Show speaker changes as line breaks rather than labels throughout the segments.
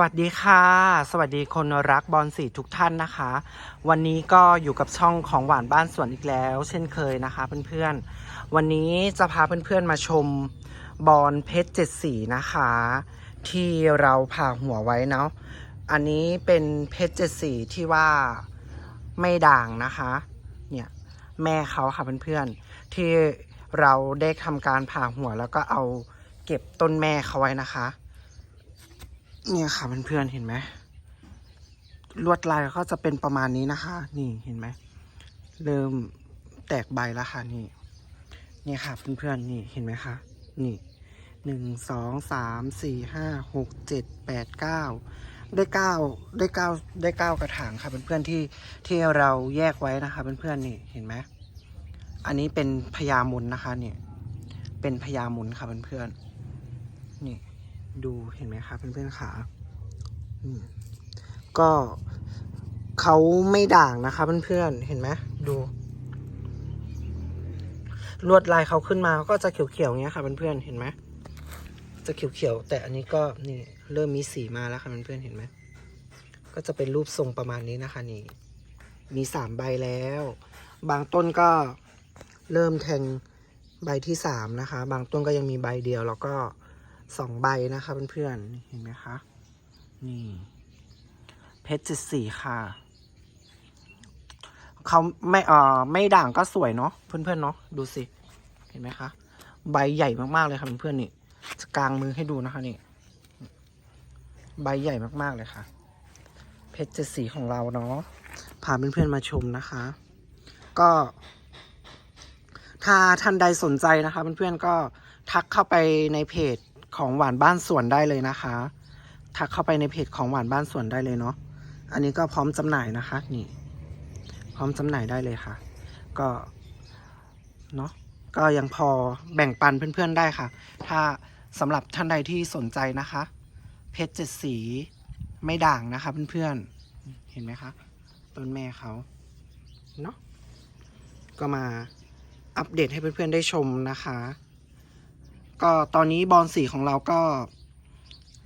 วัสดีค่ะ สวัสดีคนรักบอลสีทุกท่านนะคะ วันนี้ก็อยู่กับช่องของหวานบ้านสวนอีกแล้ว เช่นเคยนะคะเพื่อนๆ วันนี้จะพาเพื่อนๆมาชมบอลเพชรเจ็ดสีนะคะ ที่เราผ่าหัวไว้เนาะอันนี้เป็นเพชรเจ็ดสีที่ว่าไม่ด่างนะคะ เนี่ยแม่เขาค่ะเพื่อนๆ ที่เราได้ทำการผ่าหัวแล้วก็เอาเก็บต้นแม่เขาไว้นะคะ เนี่ยค่ะเพื่อนๆเห็นไหมลวดลายก็จะเป็นประมาณนี้นะคะ นี่เห็นไหมเริ่มแตกใบแล้วค่ะนี่นี่ค่ะเพื่อนๆนี่เห็นไหมคะนี่หนึ่งสองสามสี่ห้าหกเจ็ดแปดเก้าได้เก้าได้เก้าได้เก้ากระถางค่ะเพื่อนๆที่ที่เราแยกไว้นะคะเพื่อนๆนี่เห็นไหมอันนี้เป็นพญามุนนะคะเนี่ยเป็นพญามุนค่ะเพื่อนๆนี่ ดูเห็นไหมคะเพื่อนๆขาก็เขาไม่ด่างนะคะเพื่อนๆเห็นไหมดู ลวดลายเขาขึ้นมาก็จะเขียวๆอย่างเงี้ยค่ะเพื่อนๆเห็นไหมจะเขียวๆแต่อันนี้ก็นี่เริ่มมีสีมาแล้วค่ะเพื่อนๆเห็นไหมก็จะเป็นรูปทรงประมาณนี้นะคะนี่มีสามใบแล้ว บางต้นก็เริ่มแทงใบที่สามนะคะ บางต้นก็ยังมีใบเดียวแล้วก็ สองใบนะคะเพื่อนๆเห็นไหมคะ นี่ เพชรจิตสีค่ะเขาไม่เอ่อไม่ด่างก็สวยเนาะเพื่อนๆเนาะดูสิ เห็นไหมคะ ใบใหญ่มากๆเลยค่ะเพื่อนๆนี่จะกลางมือให้ดูนะคะนี่ ใบใหญ่มากๆเลยค่ะ เพชรจิตสีของเราเนาะพาเพื่อนๆมาชมนะคะ ก็ถ้าท่านใดสนใจนะคะเพื่อนๆก็ทักเข้าไปในเพจ ของหวานบ้านสวนได้เลยนะคะ ทักเข้าไปในเพจของหวานบ้านสวนได้เลยเนาะ อันนี้ก็พร้อมจำหน่ายนะคะ นี่ พร้อมจำหน่ายได้เลยค่ะ ก็เนาะ ก็ยังพอแบ่งปันเพื่อนๆได้ค่ะ ถ้าสำหรับท่านใดที่สนใจนะคะ เพชรเจ็ดสีไม่ด่างนะคะเพื่อนๆ เห็นไหมคะ ต้นแม่เขาเนาะ ก็มาอัปเดตให้เพื่อนๆได้ชมนะคะ ก็ตอนนี้บอลสีของเราก็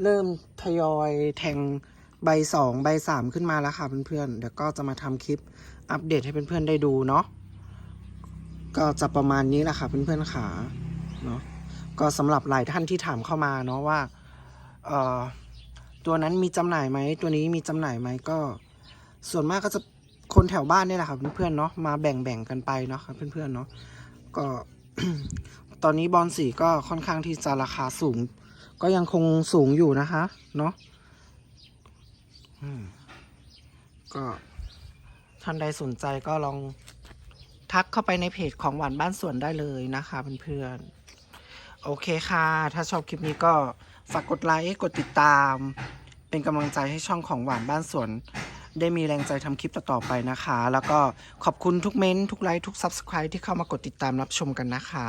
เริ่มทยอยแทงใบสองใบสามขึ้นมาแล้วค่ะเพื่อนๆเดี๋ยวก็จะมาทำคลิปอัปเดตให้เพื่อนๆได้ดูเนาะก็จะประมาณนี้แหละค่ะเพื่อนๆขาเนาะก็สำหรับหลายท่านที่ถามเข้ามาเนาะว่าเอ่อตัวนั้นมีจำหน่ายไหมตัวนี้มีจำหน่ายไหมก็ ส่วนมากก็จะคนแถวบ้านนี่แหละค่ะเพื่อนๆเนาะมาแบ่งๆกันไปเนาะครับเพื่อนๆเนาะก็ ตอนนี้บอลสีก็ค่อนข้างที่จะราคาสูง ก็ยังคงสูงอยู่นะคะเนาะอืมก็ท่านใดสนใจก็ลองทักเข้าไปในเพจของหวานบ้านสวนได้เลยนะคะเพื่อนๆโอเคค่ะ ถ้าชอบคลิปนี้ก็ฝากกดไลค์กดติดตาม เป็นกำลังใจให้ช่องของหวานบ้านสวนได้มีแรงใจทำคลิปต่อๆไปนะคะ แล้วก็ขอบคุณทุกเม้นต์ทุกไลค์ ทุก Subscribe ที่เข้ามากดติดตามรับชมกันนะคะ